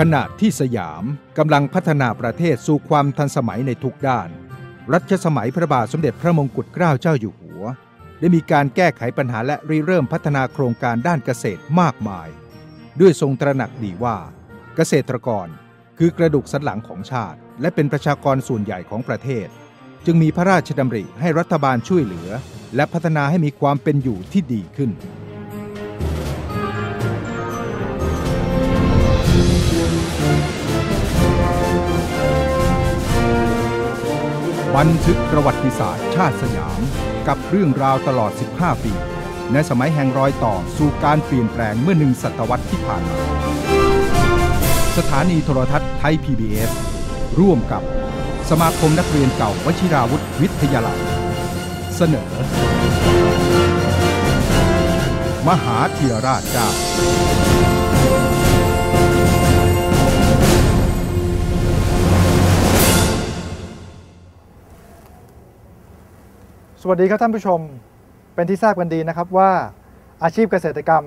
ขณะที่สยามกำลังพัฒนาประเทศสู่ความทันสมัยในทุกด้าน รัชสมัยพระบาทสมเด็จพระมงกุฎเกล้าเจ้าอยู่หัว ได้มีการแก้ไขปัญหาและริเริ่มพัฒนาโครงการด้านเกษตรมากมาย ด้วยทรงตระหนักดีว่า เกษตรกรคือกระดูกสันหลังของชาติ และเป็นประชากรส่วนใหญ่ของประเทศ จึงมีพระราชดำริให้รัฐบาลช่วยเหลือ และพัฒนาให้มีความเป็นอยู่ที่ดีขึ้น บันทึกประวัติศาสตร์ชาติสยาม กับเรื่องราวตลอด 15 ปี ในสมัยแห่งรอยต่อสู่การเปลี่ยนแปลงเมื่อหนึ่งศตวรรษที่ผ่านมา สถานีโทรทัศน์ไทย PBS ร่วมกับสมาคมนักเรียนเก่าวชิราวุธวิทยาลัย เสนอ มหาเทียราชเจ้า สวัสดีครับท่านผู้ชม เป็นที่ทราบกันดีนะครับว่าอาชีพเกษตรกรรม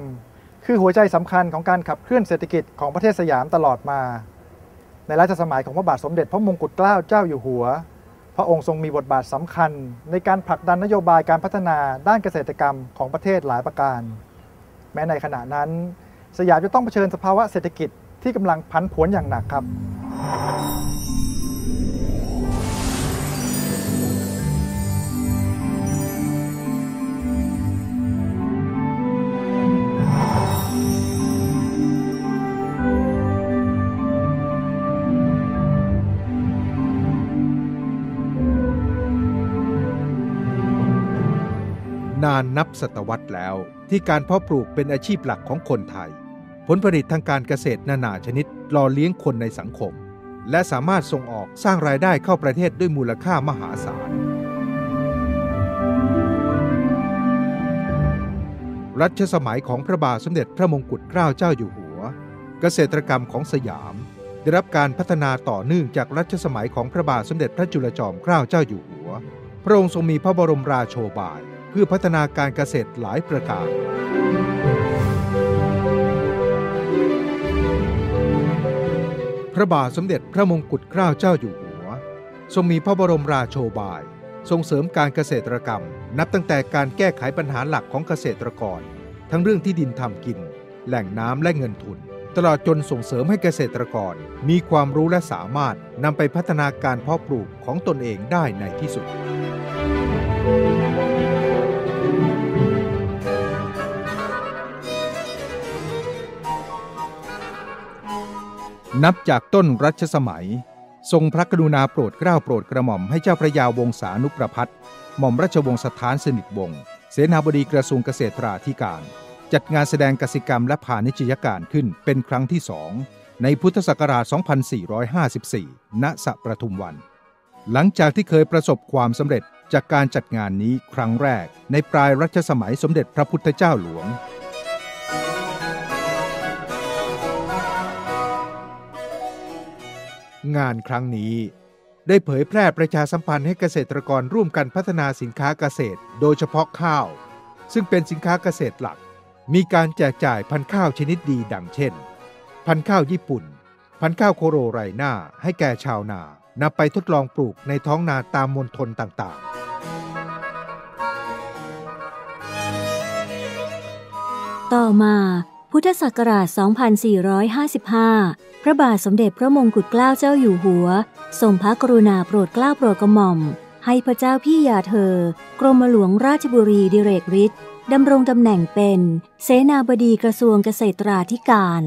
คือหัวใจสำคัญของการขับเคลื่อนเศรษฐกิจของประเทศสยามตลอดมา ในรัชสมัยของพระบาทสมเด็จพระมงกุฎเกล้าเจ้าอยู่หัว พระองค์ทรงมีบทบาทสำคัญ ในการผลักดันนโยบายการพัฒนาด้านเกษตรกรรมของประเทศหลายประการ แม้ในขณะนั้น สยามจะต้องเผชิญสภาวะเศรษฐกิจที่กำลังพันผวนอย่างหนักครับานนับศตวรรษแล้ว ที่การเพาะปลูกเป็นอาชีพหลักของคนไทย ผลผลิตทางการเกษตรนานาชนิดหล่อเลี้ยงคนในสังคม และสามารถส่งออกสร้างรายได้เข้าประเทศด้วยมูลค่ามหาศาล รัชสมัยของพระบาทสมเด็จพระมงกุฎเกล้าเจ้าอยู่หัว เกษตรกรรมของสยาม ได้รับการพัฒนาต่อเนื่องจากรัชสมัยของพระบาทสมเด็จพระจุลจอมเกล้าเจ้าอยู่หัว พระองค์ทรงมีพระบรมราโชบาย พื่อพัฒนาการเกษตรหลายประการ พระบาทสมเด็จพระมงกุฎเกล้าเจ้าอยู่หัว ทรงมีพระบรมราโชบาย ส่งเสริมการเกษตรกรรม นับตั้งแต่การแก้ไขปัญหาหลักของเกษตรกร ทั้งเรื่องที่ดินทำกิน แหล่งน้ำและเงินทุน ตลอดจนส่งเสริมให้เกษตรกร มีความรู้และสามารถนำไปพัฒนาการเพาะปลูกของตนเองได้ในที่สุด นับจากต้นรัชสมัย ทรงพระกรุณาโปรดเกล้าโปรดกระหม่อมให้เจ้าพระยาวงศานุประพัฒน์หม่อมราชวงศ์สถานสนิทวงศ์เสนาบดีกระทรวงเกษตราธิการ จัดงานแสดงกสิกรรมและพาณิชยการขึ้นเป็นครั้งที่สองในพุทธศักราช 2454 ณ สะประทุมวัน หลังจากที่เคยประสบความสำเร็จจากการจัดงานนี้ครั้งแรก ในปลายรัชสมัยสมเด็จพระพุทธเจ้าหลวง งานครั้งนี้ ได้เผยแพร่ประชาสัมพันธ์ให้เกษตรกรร่วมกันพัฒนาสินค้าเกษตร โดยเฉพาะข้าว ซึ่งเป็นสินค้าเกษตรหลัก มีการแจกจ่ายพันธุ์ข้าวชนิดดีดังเช่น พันธุ์ข้าวญี่ปุ่น พันธุ์ข้าวโคโรไรน่าให้แก่ชาวนานำไปทดลองปลูกในท้องนาตามมณฑลต่างๆต่อมา พุทธศักราช 2455 พระบาทสมเด็จพระมงกุฎเกล้าเจ้าอยู่หัว ทรงพระกรุณาโปรดเกล้าโปรดกระหม่อม ให้พระเจ้าพี่ยาเธอ กรมหลวงราชบุรีดิเรกฤทธิ์ดำรงตำแหน่งเป็น เสนาบดีกระทรวงเกษตราธิการ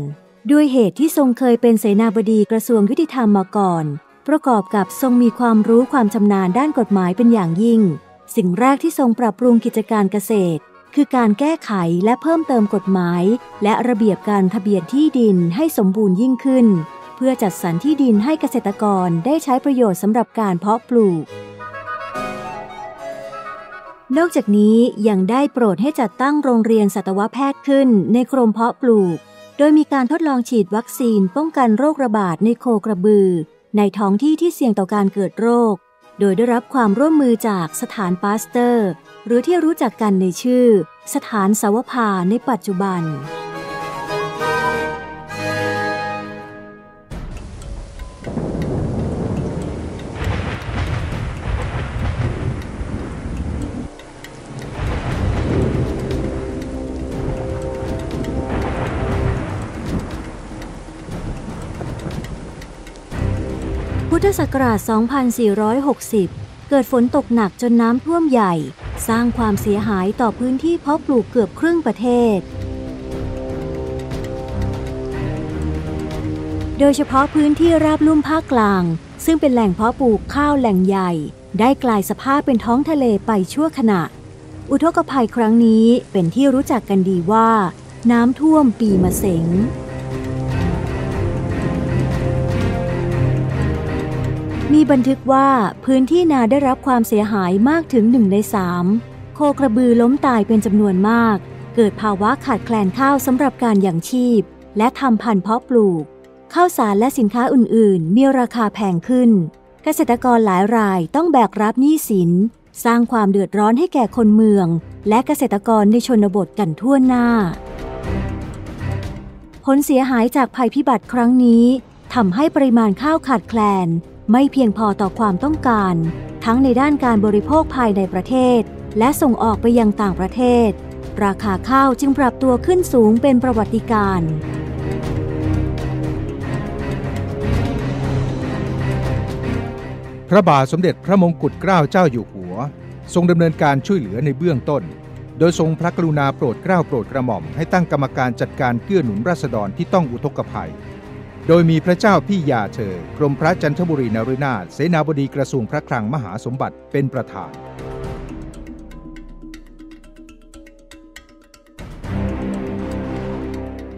ด้วยเหตุที่ทรงเคยเป็นเสนาบดีกระทรวงยุติธรรมมาก่อน ประกอบกับทรงมีความรู้ความชำนาญด้านกฎหมายเป็นอย่างยิ่ง สิ่งแรกที่ทรงปรับปรุงกิจการเกษตร คือการแก้ไขและเพิ่มเติมกฎหมาย และระเบียบการทะเบียนที่ดินให้สมบูรณ์ยิ่งขึ้น เพื่อจัดสรรที่ดินให้เกษตรกรได้ใช้ประโยชน์สำหรับการเพาะปลูก นอกจากนี้ยังได้โปรดให้จัดตั้งโรงเรียนสัตวแพทย์ขึ้นในกรมเพาะปลูก โดยมีการทดลองฉีดวัคซีนป้องกันโรคระบาดในโคกระบือ ในท้องที่ที่เสี่ยงต่อการเกิดโรค โดยได้รับความร่วมมือจากสถานปาสเตอร์ หรือที่รู้จักกันในชื่อ สถานสาวพาในปัจจุบัน ธศักราช 2460 เกิดฝนตกหนักจนน้ำท่วมใหญ่ สร้างความเสียหายต่อพื้นที่เพาะปลูกเกือบครึ่งประเทศ โดยเฉพาะพื้นที่ราบลุ่มภาคกลาง ซึ่งเป็นแหล่งเพาะปลูกข้าวแหล่งใหญ่ ได้กลายสภาพเป็นท้องทะเลไปชั่วขณะ อุทกภัยครั้งนี้เป็นที่รู้จักกันดีว่า น้ำท่วมปีมะเสง มีบันทึกว่าพื้นที่นาได้รับความเสียหายมากถึงหนึ่งในสามโคกระบือล้มตายเป็นจำนวนมาก เกิดภาวะขาดแคลนข้าวสำหรับการอย่างชีพ และทำพันธุ์เพาะปลูก ข้าวสารและสินค้าอื่น ๆ มีราคาแพงขึ้น เกษตรกรหลายรายต้องแบกรับหนี้สิน สร้างความเดือดร้อนให้แก่คนเมือง และเกษตรกรในชนบทกันทั่วหน้า ผลเสียหายจากภัยพิบัติครั้งนี้ทำให้ปริมาณข้าวขาดแคลน ไม่เพียงพอต่อความต้องการ ทั้งในด้านการบริโภคภายในประเทศ และส่งออกไปยังต่างประเทศ ราคาข้าวจึงปรับตัวขึ้นสูงเป็นประวัติการณ์พระบาทสมเด็จพระมงกุฎเกล้าเจ้าอยู่หัว ทรงดำเนินการช่วยเหลือในเบื้องต้น โดยทรงพระกรุณาโปรดเกล้าโปรดกระหม่อมให้ตั้งกรรมการจัดการเกื้อหนุนราษฎรที่ต้องอุทกภัย โดยมีพระเจ้าพี่ยาเธอกรมพระจันทบุรีนรินาถเสนาบดีกระทรวงพระคลังมหาสมบัติเป็นประธาน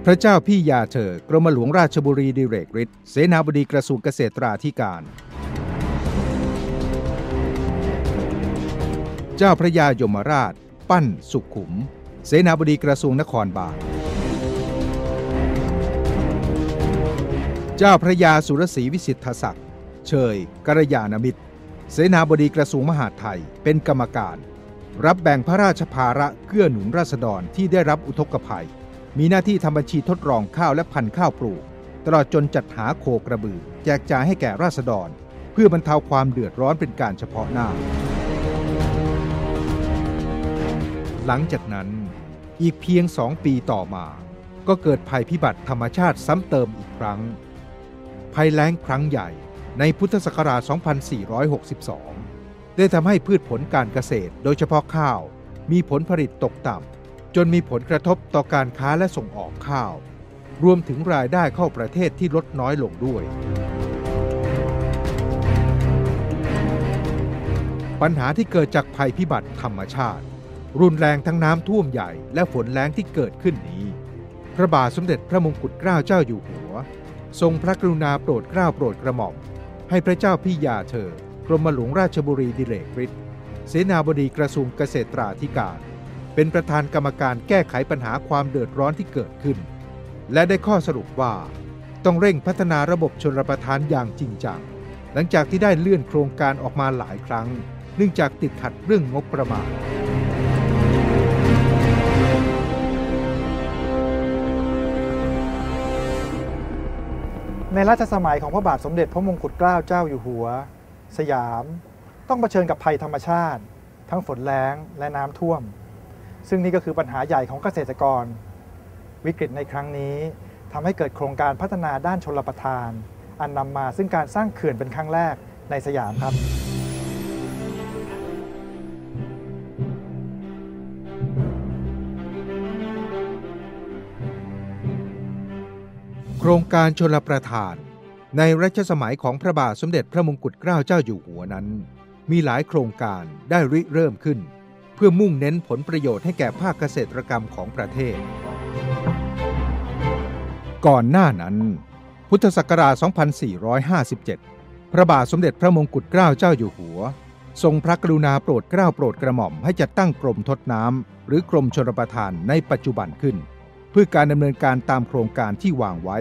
พระเจ้าพี่ยาเธอกรมหลวงราชบุรีดิเรกฤทธิ์เสนาบดีกระทรวงเกษตราธิการ เจ้าพระยายมราช ปั้นสุขขุม เสนาบดีกระทรวงนครบาล เจ้าพระยาสุรศรีวิสิทธศักดิ์เชยกระยาณมิตร เสนาบดีกระทรวงมหาดไทยเป็นกรรมการ รับแบ่งพระราชภาระเกื้อหนุนราษฎรที่ได้รับอุทกภัย มีหน้าที่ทำบัญชีทดลองข้าวและพันธุ์ข้าวปลูก ตลอดจนจัดหาโคกระบือ แจกจ่ายให้แก่ราษฎร เพื่อบรรเทาความเดือดร้อนเป็นการเฉพาะหน้า หลังจากนั้นอีกเพียงสองปีต่อมา ก็เกิดภัยพิบัติธรรมชาติซ้ำเติมอีกครั้ง ภัยแล้งครั้งใหญ่ในพุทธศักราช 2462 ได้ทำให้พืชผลการเกษตร โดยเฉพาะข้าว มีผลผลิตตกต่ำจนมีผลกระทบต่อการค้าและส่งออกข้าว รวมถึงรายได้เข้าประเทศที่ลดน้อยลงด้วย ปัญหาที่เกิดจากภัยพิบัติธรรมชาติ รุนแรงทั้งน้ำท่วมใหญ่และฝนแล้งที่เกิดขึ้นนี้ พระบาทสมเด็จพระมงกุฎเกล้าเจ้าอยู่หัว ทรงพระกรุณาโปรดเกล้าโปรดกระหม่อม ให้พระเจ้าพี่ยาเธอกรมหลวงราชบุรีดิเรกฤทธิ์เสนาบดีกระทรวงเกษตราธิการ เป็นประธานกรรมการแก้ไขปัญหาความเดือดร้อนที่เกิดขึ้น และได้ข้อสรุปว่าต้องเร่งพัฒนาระบบชนรประทานอย่างจริงจัง หลังจากที่ได้เลื่อนโครงการออกมาหลายครั้ง เนื่องจากติดขัดเรื่องงบประมาณ ในรัชสมัยของพระบาทสมเด็จพระมงกุฎเกล้าเจ้าอยู่หัว สยาม ต้องเผชิญกับภัยธรรมชาติ ทั้งฝนแล้งและน้ำท่วม ซึ่งนี่ก็คือปัญหาใหญ่ของเกษตรกร วิกฤตในครั้งนี้ทำให้เกิดโครงการพัฒนาด้านชลประทาน อันนำมาซึ่งการสร้างเขื่อนเป็นครั้งแรกในสยามครับ โครงการชลประทาน ในรัชสมัยของพระบาทสมเด็จพระมงกุฎเกล้าเจ้าอยู่หัวนั้น มีหลายโครงการได้ริเริ่มขึ้น เพื่อมุ่งเน้นผลประโยชน์ให้แก่ภาคเกษตรกรรมของประเทศ ก่อนหน้านั้น พุทธศักราช 2457 พระบาทสมเด็จพระมงกุฎเกล้าเจ้าอยู่หัว ทรงพระกรุณาโปรดเกล้าโปรดกระหม่อมให้จัดตั้งกรมทดน้ำหรือกรมชลประทานในปัจจุบันขึ้น เพื่อการดำเนินการตามโครงการที่วางไว้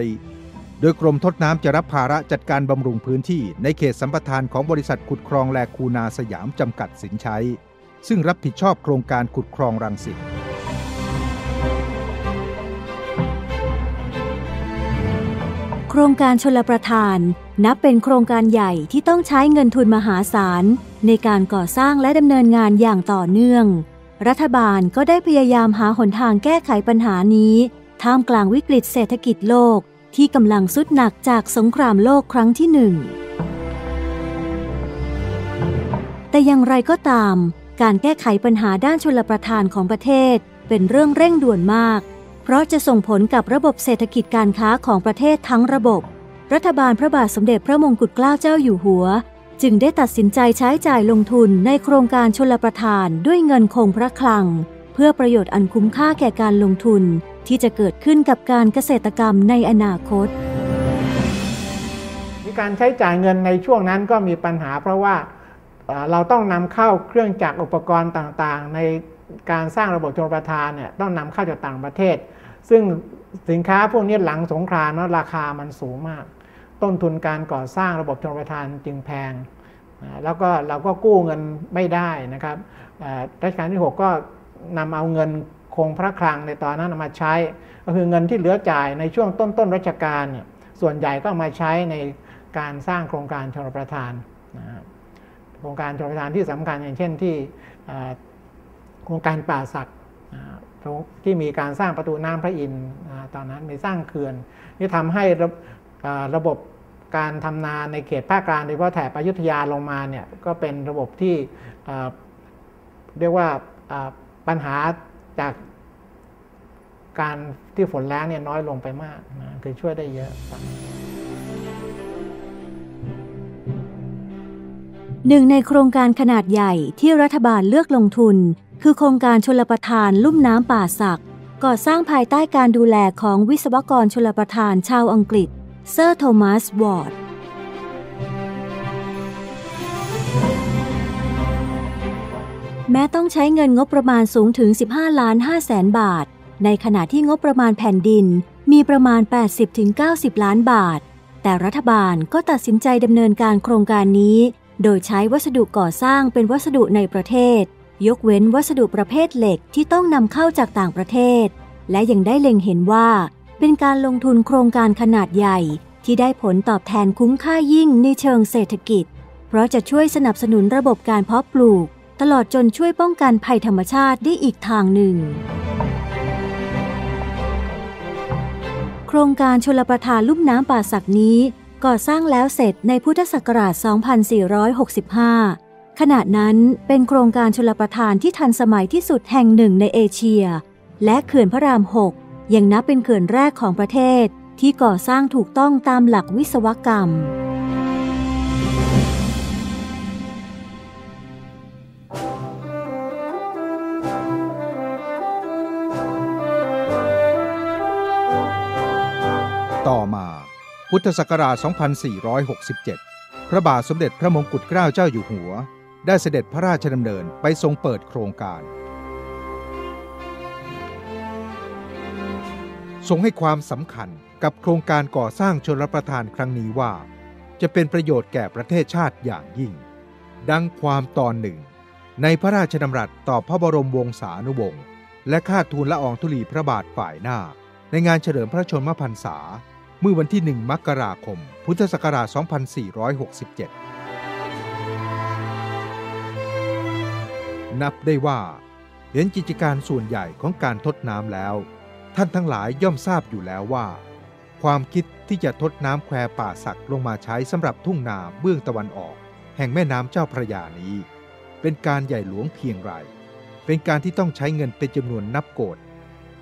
โดยกรมทดน้ำจะรับภาระจัดการบำรุงพื้นที่ในเขตสัมปทานของบริษัทขุดครองแลคูนาสยามจำกัดสินใช้ซึ่งรับผิดชอบโครงการขุดครองรังสิตโครงการชลประทาน นับเป็นโครงการใหญ่ที่ต้องใช้เงินทุนมหาศาล ในการก่อสร้างและดำเนินงานอย่างต่อเนื่อง รัฐบาลก็ได้พยายามหาหนทางแก้ไขปัญหานี้ ท่ามกลางวิกฤตเศรษฐกิจโลกที่กำลังสุดหนักจากสงครามโลกครั้งที่หนึ่ง แต่อย่างไรก็ตาม การแก้ไขปัญหาด้านชลประทานของประเทศ เป็นเรื่องเร่งด่วนมาก เพราะจะส่งผลกับระบบเศรษฐกิจการค้าของประเทศทั้งระบบ รัฐบาลพระบาทสมเด็จพระมงกุฎเกล้าเจ้าอยู่หัว จึงได้ตัดสินใจใช้จ่ายลงทุนในโครงการชลประทานด้วยเงินคงพระคลัง เพื่อประโยชน์อันคุ้มค่าแก่การลงทุนที่จะเกิดขึ้นกับการเกษตรกรรมในอนาคตมีการใช้จ่ายเงินในช่วงนั้นก็มีปัญหา เพราะว่าเอ่อเราต้องนำเข้าเครื่องจักรอุปกรณ์ต่างๆ ในการสร้างระบบชลประทานเนี่ยต้องนำเข้าจากต่างประเทศ ซึ่งสินค้าพวกนี้หลังสงครามแล้วราคามันสูงมาก ต้นทุนการก่อสร้างระบบชลประทานจึงแพง แล้วก็เราก็กู้เงินไม่ได้นะครับรัชกาลที่ 6 ก็นำเอาเงินคงพระคลังในตอนนั้นมาใช้ ก็คือเงินที่เหลือจ่ายในช่วงต้นต้นรัชกาลเนี่ยส่วนใหญ่ก็มาใช้ในการสร้างโครงการชลประทานนะครับโครงการชลประทานที่สำคัญอย่างเช่นที่โครงการป่าศักดิ์ที่มีการสร้างประตูน้ำพระอินทร์ตอนนั้นมีสร้างเขื่อนที่ทำให้ระอ่าระบบ การทำนาในเขตภาคกลางโดยเฉพาะแถบอยุธยาลงมาเนี่ยก็เป็นระบบที่เรียกว่าปัญหาจากการที่ฝนแล้งเนี่ยน้อยลงไปมากนะคือช่วยได้เยอะหนึ่งในโครงการขนาดใหญ่ที่รัฐบาลเลือกลงทุน คือโครงการชลประทานลุ่มน้ำป่าสักก่อสร้างภายใต้การดูแลของวิศวกรชลประทานชาวอังกฤษ เซอร์โทมัส วอร์ด แม้ต้องใช้เงินงบประมาณสูงถึง 15 ล้าน5แสนบาท ในขณะที่งบประมาณแผ่นดินมีประมาณ 80-90 ล้านบาท แต่รัฐบาลก็ตัดสินใจดำเนินการโครงการนี้ โดยใช้วัสดุก่อสร้างเป็นวัสดุในประเทศ ยกเว้นวัสดุประเภทเหล็กที่ต้องนำเข้าจากต่างประเทศ และยังได้เล็งเห็นว่า เป็นการลงทุนโครงการขนาดใหญ่ที่ได้ผลตอบแทนคุ้มค่ายิ่งในเชิงเศรษฐกิจ เพราะจะช่วยสนับสนุนระบบการเพาะปลูก ตลอดจนช่วยป้องกันภัยธรรมชาติได้อีกทางหนึ่ง โครงการชลประทานลุ่มน้ำป่าสักนี้ ก่อสร้างแล้วเสร็จในพุทธศักราช 2465 ขณะนั้นเป็นโครงการชลประทานที่ทันสมัยที่สุดแห่งหนึ่งในเอเชีย และเขื่อนพระราม 6 ยังนับเป็นเขื่อนแรกของประเทศที่ก่อสร้างถูกต้องตามหลักวิศวกรรม ต่อมาพุทธศักราช 2467 พระบาทสมเด็จพระมงกุฎเกล้าเจ้าอยู่หัว ได้เสด็จพระราชดำเนินไปทรงเปิดโครงการ ทรงให้ความสำคัญกับโครงการก่อสร้างชนรประทานครั้งนี้ว่า จะเป็นประโยชน์แก่ประเทศชาติอย่างยิ่ง ดังความตอนหนึ่ง ในพระราชดำรัสต่อพระบรมวงศานุวงศ์และข้าทูลละอองธุลีพระบาทฝ่ายหน้า ในงานเฉลิมพระชนมพรรษา เมื่อวันที่ 1 มกราคม พุทธศักราช 2467 นับได้ว่า เห็นกิจการส่วนใหญ่ของการทดน้ำแล้ว ท่านทั้งหลายย่อมทราบอยู่แล้วว่า ความคิดที่จะทดน้ำแควป่าสักลงมาใช้สำหรับทุ่งนาเบื้องตะวันออก แห่งแม่น้ำเจ้าพระยานี้ เป็นการใหญ่หลวงเพียงไร เป็นการที่ต้องใช้เงินเป็นจำนวนนับโกด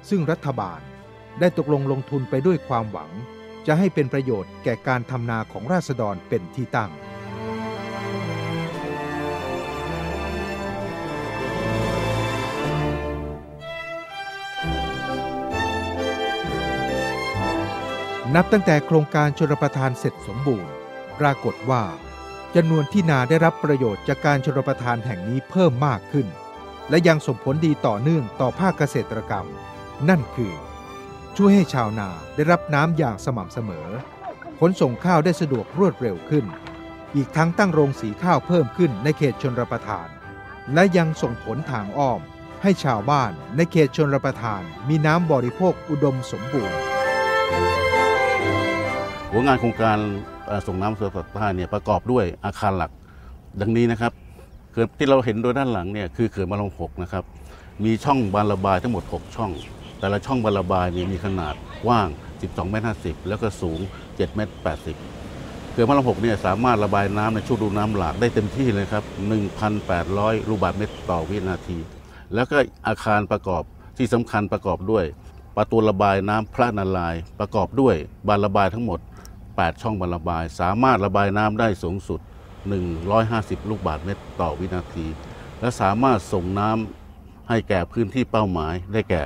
ซึ่งรัฐบาลได้ตกลงลงทุนไปด้วยความหวัง จะให้เป็นประโยชน์แก่การทำนาของราษฎรเป็นที่ตั้ง นับตั้งแต่โครงการชลประทานเสร็จสมบูรณ์ ปรากฏว่าจำนวนที่นาได้รับประโยชน์จากการชลประทานแห่งนี้เพิ่มมากขึ้น และยังส่งผลดีต่อเนื่องต่อภาคเกษตรกรรม นั่นคือ ช่วยให้ชาวนาได้รับน้ำอย่างสม่ำเสมอ ขนส่งข้าวได้สะดวกรวดเร็วขึ้น อีกทั้งตั้งโรงสีข้าวเพิ่มขึ้นในเขตชนรประทาน และยังส่งผลทางอ้อม ให้ชาวบ้านในเขตชนรประทานมีน้ำบริโภคอุดมสมบูรณ์ หัวงานโครงการส่งน้ำสู่สัตว์ท่าเนี่ยประกอบด้วยอาคารหลัก ดังนี้นะครับเขื่อนที่เราเห็นโดยด้านหลังเนี่ยคือเขื่อนบาลงหกนะครับมีช่องบานระบายทั้งหมด 6 ช่อง แต่ละช่องบานระบายเนี่ยมีขนาดกว้าง 12เมตร50 แล้วก็สูง7เมตร80 เขื่อนพระรามหกเนี่ยสามารถระบายน้ำในช่วงฤดูน้ำหลากได้เต็มที่เลยครับ 1,800 ลูกบาศก์เมตรต่อวินาที แล้วก็อาคารประกอบที่สำคัญประกอบด้วยประตูระบายน้ำพระนารายประกอบด้วยบานระบายทั้งหมด 8 ช่องบานระบาย สามารถระบายน้ำได้สูงสุด 150 ลูกบาศก์เมตรต่อวินาที และสามารถส่งน้ำให้แก่พื้นที่เป้าหมาย ได้แก่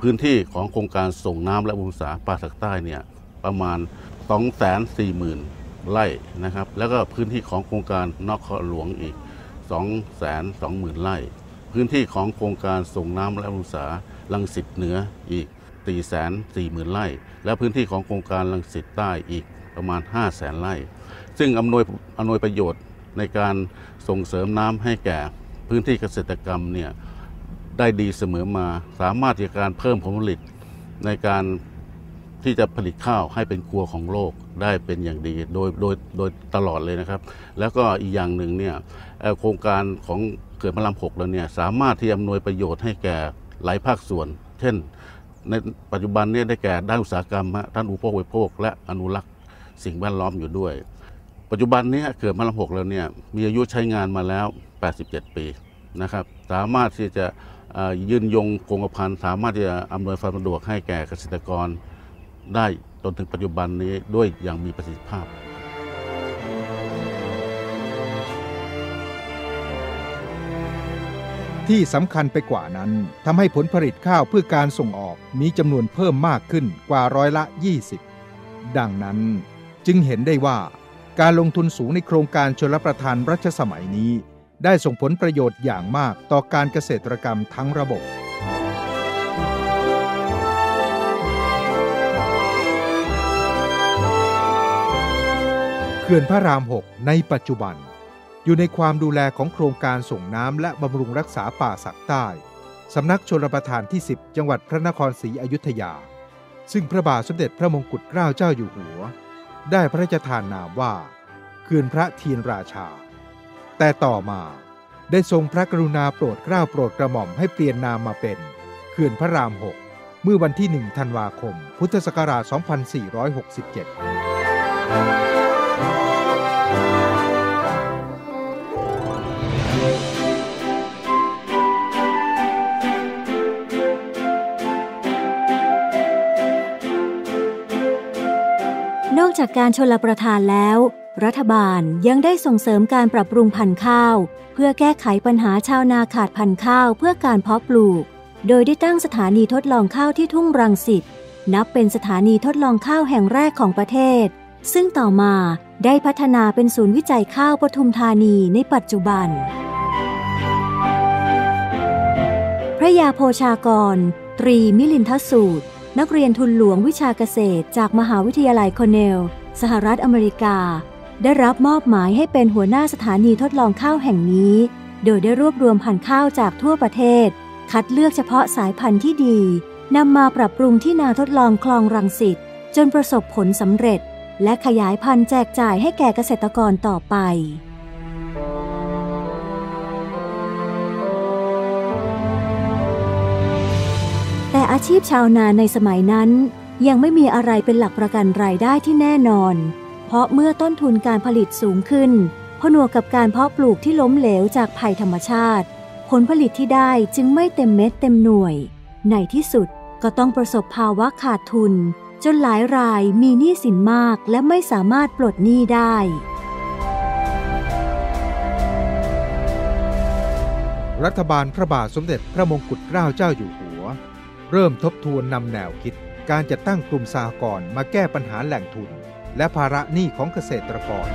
พื้นที่ของโครงการส่งน้ำและบำรุงษาป่าสักใต้เนี่ยประมาณ 240,000 ไร่นะครับ แล้วก็พื้นที่ของโครงการนอกครหลวงอีก 220,000 ไร่ พื้นที่ของโครงการส่งน้ำและบำรุงษาลังสิตเหนืออีก440,000 ไร่ และพื้นที่ของโครงการลังสิตใต้อีก ประมาณ 500,000ไร่ ซึ่งอำนวยอำนวยประโยชน์ในการส่งเสริมน้ำให้แก่พื้นที่เกษตรกรรมเนี่ยได้ดีเสมอมา สามารถที่จะการเพิ่มผลผลิตในการที่จะผลิตข้าวให้เป็นครัวของโลกได้เป็นอย่างดีโดยโดยโดยตลอดเลยนะครับ แล้วก็อีกอย่างหนึ่งเนี่ยโครงการของเขื่อนพระรามหกเราเนี่ยสามารถที่อำนวยประโยชน์ให้แก่หลายภาคส่วน เช่น ในปัจจุบันเนี่ยได้แก่ด้านอุตสาหกรรมด้านอุปโภคบริโภคและอนุรักษ์ สิ่งแวดล้อมอยู่ด้วย ปัจจุบันนี้เขื่อนพระรามหกเราเนี่ยมีอายุใช้งานมาแล้ว 87 ปีนะครับสามารถที่จะยืนยงคงกระพันสามารถที่จะอำนวยความสะดวกให้แก่เกษตรกรได้จนถึงปัจจุบันนี้ด้วยอย่างมีประสิทธิภาพที่สำคัญไปกว่านั้นทำให้ผลผลิตข้าวเพื่อการส่งออกมีจำนวนเพิ่มมากขึ้นกว่าร้อยละ 20 ดังนั้น จึงเห็นได้ว่าการลงทุนสูงในโครงการชลประทานรัชสมัยนี้ ได้ส่งผลประโยชน์อย่างมากต่อการเกษตรกรรมทั้งระบบ เขื่อนพระราม 6 ในปัจจุบัน อยู่ในความดูแลของโครงการส่งน้ำและบำรุงรักษาป่าสักใต้สำนักชลประทานที่ 10 จังหวัดพระนครศรีอยุธยา ซึ่งพระบาทสมเด็จพระมงกุฎเกล้าเจ้าอยู่หัว ได้พระราชทานนามว่าเขื่อนพระเทียนราชา แต่ต่อมาได้ทรงพระกรุณาโปรดเกล้าโปรดกระหม่อมให้เปลี่ยนนามมาเป็นเขื่อนพระรามหกเมื่อวันที่1ธันวาคม พุทธศักราช 2467 จากการชลประทานแล้ว รัฐบาลยังได้ส่งเสริมการปรับปรุงพันธุ์ข้าว เพื่อแก้ไขปัญหาชาวนาขาดพันธุ์ข้าวเพื่อการเพาะปลูก โดยได้ตั้งสถานีทดลองข้าวที่ทุ่งรังสิตนับเป็นสถานีทดลองข้าวแห่งแรกของประเทศ ซึ่งต่อมาได้พัฒนาเป็นศูนย์วิจัยข้าวปทุมธานีในปัจจุบัน พระยาโพชากร ตรีมิลินทสูตร นักเรียนทุนหลวงวิชาเกษตร จากมหาวิทยาลัยโคเนล สหรัฐอเมริกา ได้รับมอบหมายให้เป็นหัวหน้าสถานีทดลองข้าวแห่งนี้ โดยได้รวบรวมพันธุ์ข้าวจากทั่วประเทศ คัดเลือกเฉพาะสายพันธุ์ที่ดีนำมาปรับปรุงที่นาทดลองคลองรังสิตจนประสบผลสำเร็จ และขยายพันธุ์แจกจ่ายให้แก่เกษตรกรต่อไป อาชีพชาวนาในสมัยนั้น ยังไม่มีอะไรเป็นหลักประกันรายได้ที่แน่นอน เพราะเมื่อต้นทุนการผลิตสูงขึ้นผนวกกับการเพาะปลูกที่ล้มเหลวจากภัยธรรมชาติ ผลผลิตที่ได้จึงไม่เต็มเม็ดเต็มหน่วย ในที่สุดก็ต้องประสบภาวะขาดทุน จนหลายรายมีหนี้สินมากและไม่สามารถปลดหนี้ได้รัฐบาลพระบาทสมเด็จพระมงกุฎเกล้าเจ้าอยู่หัว เริ่มทบทวนนำแนวคิด การจัดตั้งกลุ่มสหกรณ์มาแก้ปัญหาแหล่งทุน และภาระหนี้ของเกษตรกร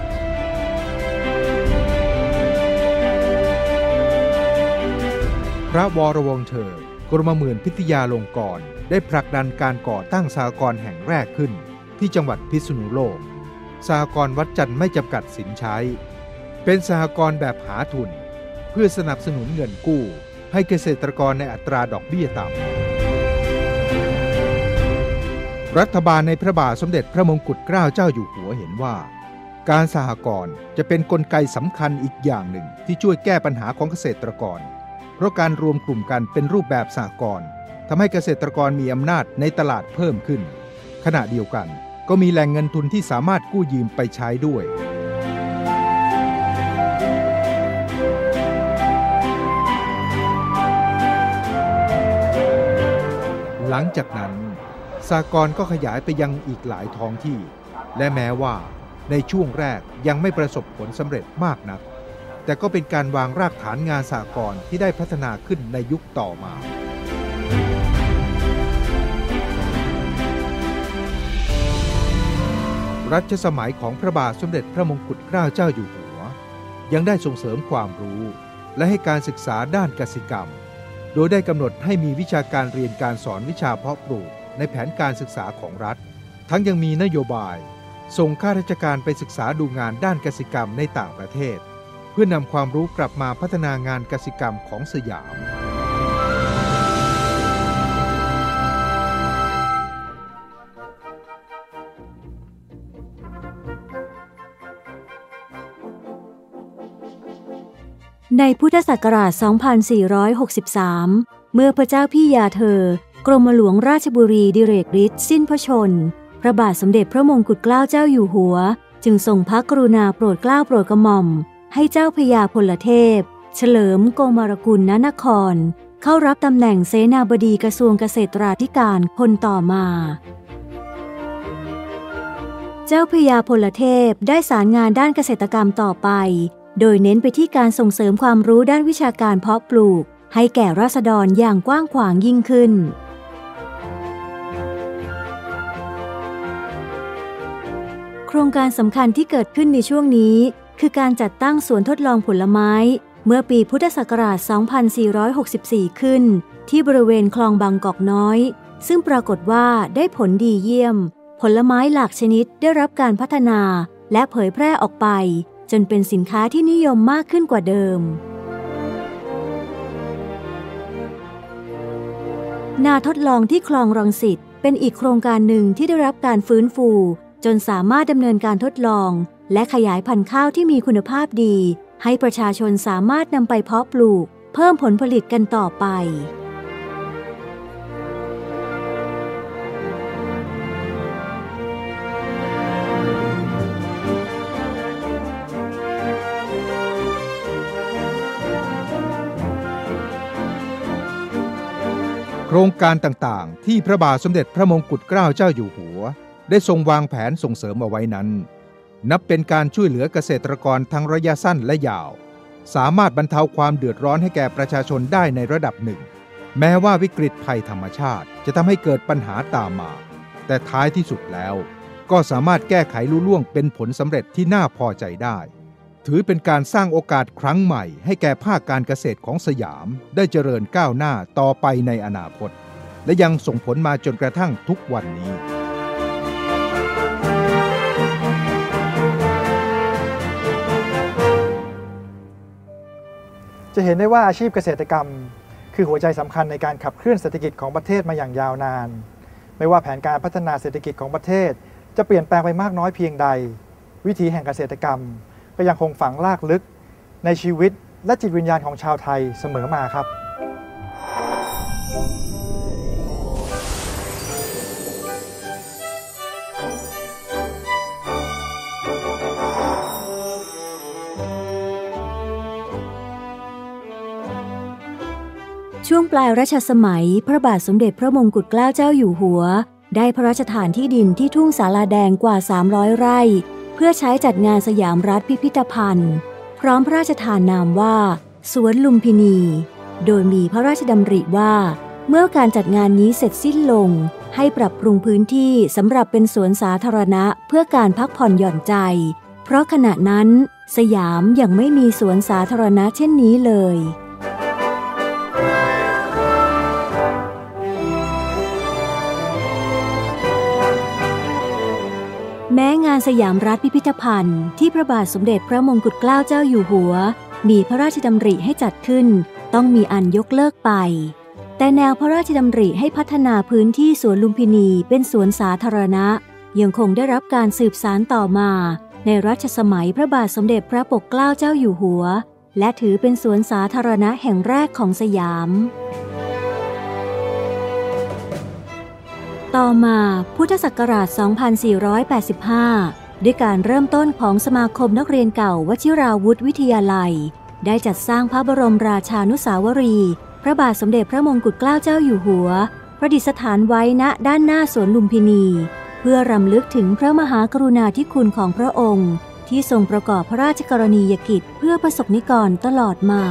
พระวรวงศ์เธอกรมหมื่นพิทยาลงกรณ์ได้ผลักดันการก่อตั้งสหกรณ์แห่งแรกขึ้น ที่จังหวัดพิษณุโลกสหกรณ์วัดจันทร์ไม่จำกัดสินใช้ เป็นสหกรณ์แบบหาทุน เพื่อสนับสนุนเงินกู้ ให้เกษตรกรในอัตราดอกเบี้ยต่ำ รัฐบาลในพระบาทสมเด็จพระมงกุฎเกล้าเจ้าอยู่หัวเห็นว่า การสหกรณ์จะเป็นนกลไกสำคัญอีกอย่างหนึ่งที่ช่วยแก้ปัญหาของเกษตรกร เพราะการรวมกลุ่มกันเป็นรูปแบบสหกรณ์ทำให้เกษตรกรมีอำนาจในตลาดเพิ่มขึ้น ขณะเดียวกันก็ก็มีแหล่งเงินทุนที่สามารถกู้ยืมไปใช้ด้วยหลังจากนั้น สากลก็ขยายไปยังอีกหลายท้องที่ และแม้ว่าในช่วงแรกยังไม่ประสบผลสำเร็จมากนัก แต่ก็เป็นการวางรากฐานงานสากลที่ได้พัฒนาขึ้นในยุคต่อมา รัชสมัยของพระบาทสมเด็จพระมงกุฎเกล้าเจ้าอยู่หัว ยังได้ส่งเสริมความรู้ และให้การศึกษาด้านกสิกรรม โดยได้กำหนดให้มีวิชาการเรียนการสอนวิชาเพาะปลูก ในแผนการศึกษาของรัฐ ทั้งยังมีนโยบาย ส่งข้าราชการไปศึกษาดูงานด้านกสิกรรมในต่างประเทศ เพื่อนำความรู้กลับมาพัฒนางานกสิกรรมของสยาม ในพุทธศักราช 2463 เมื่อพระเจ้าพี่ยาเธอ กรมหลวงราชบุรีดิเรกฤทธิ์สิ้นพระชน พระบาทสมเด็จพระมงกุฎเกล้าเจ้าอยู่หัว จึงทรงพระกรุณาโปรดเกล้าโปรดกระหม่อม ให้เจ้าพญาพลเทพ เฉลิมโกมารกุลนนคร เข้ารับตำแหน่งเสนาบดีกระทรวงเกษตราธิการคนต่อมา เจ้าพญาพลเทพได้สารงานด้านเกษตรกรรมต่อไป โดยเน้นไปที่การส่งเสริมความรู้ด้านวิชาการเพาะปลูกให้แก่ราษฎรอย่างกว้างขวางยิ่งขึ้น ครงการสำคัญที่เกิดขึ้นในช่วงนี้ คือการจัดตั้งสวนทดลองผลไม้ เมื่อปีพุทธศักราช 2464 ขึ้น ที่บริเวณคลองบางกอกน้อย ซึ่งปรากฏว่าได้ผลดีเยี่ยม ผลไม้หลากชนิดได้รับการพัฒนาและเผยแพร่ออกไป จนเป็นสินค้าที่นิยมมากขึ้นกว่าเดิม นาทดลองที่คลองรังสิตเป็นอีกโครงการหนึ่งที่ได้รับการฟื้นฟู จนสามารถดำเนินการทดลอง และขยายพันธุ์ข้าวที่มีคุณภาพดี ให้ประชาชนสามารถนำไปเพาะปลูก เพิ่มผลผลิตกันต่อไป โครงการต่างๆ ที่พระบาทสมเด็จพระมงกุฎเกล้าเจ้าอยู่หัว ได้ทรงวางแผนส่งเสริมเอาไว้นั้น นับเป็นการช่วยเหลือเกษตรกรทั้งระยะสั้นและยาว สามารถบรรเทาความเดือดร้อนให้แก่ประชาชนได้ในระดับหนึ่ง แม้ว่าวิกฤตภัยธรรมชาติจะทำให้เกิดปัญหาตามมา แต่ท้ายที่สุดแล้ว ก็สามารถแก้ไขลุล่วงเป็นผลสำเร็จที่น่าพอใจได้ ถือเป็นการสร้างโอกาสครั้งใหม่ ให้แก่ภาคการเกษตรของสยาม ได้เจริญก้าวหน้าต่อไปในอนาคต และยังส่งผลมาจนกระทั่งทุกวันนี้ จะเห็นได้ว่าอาชีพเกษตรกรรม คือหัวใจสำคัญในการขับเคลื่อนเศรษฐกิจของประเทศมาอย่างยาวนาน ไม่ว่าแผนการพัฒนาเศรษฐกิจของประเทศ จะเปลี่ยนแปลงไปมากน้อยเพียงใด วิถีแห่งเกษตรกรรม ก็ยังคงฝังลากลึก ในชีวิตและจิตวิญญาณของชาวไทยเสมอมาครับ ช่วงปลายรัชสมัย พระบาทสมเด็จพระมงกุฎเกล้าเจ้าอยู่หัว ได้พระราชทานที่ดินที่ทุ่งสาลาแดงกว่า 300 ไร่ เพื่อใช้จัดงานสยามรัฐพิพิธภัณฑ์ พร้อมพระราชทานนามว่า สวนลุมพินี โดยมีพระราชดำริว่า เมื่อการจัดงานนี้เสร็จสิ้นลง ให้ปรับปรุงพื้นที่สำหรับเป็นสวนสาธารณะเพื่อการพักผ่อนหย่อนใจ เพราะขณะนั้น สยามยังไม่มีสวนสาธารณะเช่นนี้เลย ม้งานสยามรัฐพิพิธภัณฑ์ที่พระบาทสมเด็จพระมงกุฎเกล้าเจ้าอยู่หัว มีพระราชดำริให้จัดขึ้น ต้องมีอันยกเลิกไป แต่แนวพระราชดำริให้พัฒนาพื้นที่สวนลุมพินีเป็นสวนสาธารณะ ยังคงได้รับการสืบสานต่อมา ในรัชสมัยพระบาทสมเด็จพระปกเกล้าเจ้าอยู่หัว และถือเป็นสวนสาธารณะแห่งแรกของสยาม ต่อมาพุทธศักราช 2485 ด้วยการเริ่มต้นของสมาคมนักเรียนเก่าวชิราวุธวิทยาลัย ได้จัดสร้างพระบรมราชานุสาวรี พระบาทสมเด็จพระมงกุฎเกล้าเจ้าอยู่หัว ประดิษฐานไว้ณด้านหน้าสวนลุมพินี เพื่อรำลึกถึงพระมหากรุณาธิคุณของพระองค์ ที่ทรงประกอบพระราชกรณียกิจเพื่อประสบนิกรตลอดมา